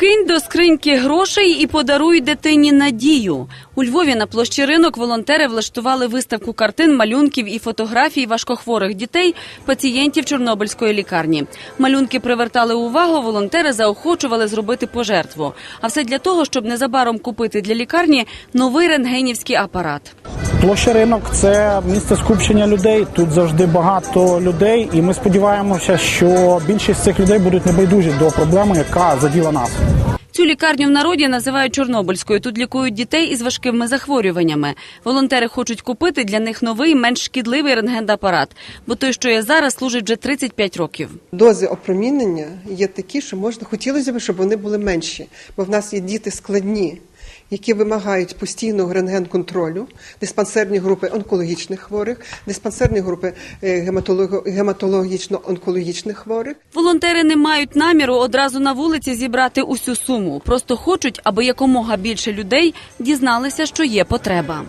Кинь до скриньки грошей і подаруй дитині надію. У Львові на площі ринок волонтери влаштували виставку картин, малюнків і фотографій важкохворих дітей, пацієнтів Чорнобильської лікарні. Малюнки привертали увагу, волонтери заохочували зробити пожертву. А все для того, щоб незабаром купити для лікарні новий рентгенівський апарат. Площа ринок це місце скупчення людей. Тут завжди багато людей, і ми сподіваємося, що більшість цих людей будуть небайдужі до проблеми, яка заділа нас. Цю лікарню в народі називають Чорнобильською. Тут лікують дітей із важкими захворюваннями. Волонтери хочуть купити для них новий, менш шкідливий рентгенапарат, бо той, що є зараз, служить вже 35 років. Дози опромінення є такі, що можна хотілося б, щоб вони були менші, бо в нас є діти складні, які вимагають постійного рентген-контролю, диспансерні групи онкологічних хворих, диспансерні групи е, гематологічно-онкологічних хворих. Волонтери не мають наміру одразу на вулиці зібрати усю суму. Просто хочуть, аби якомога більше людей дізналися, що є потреба.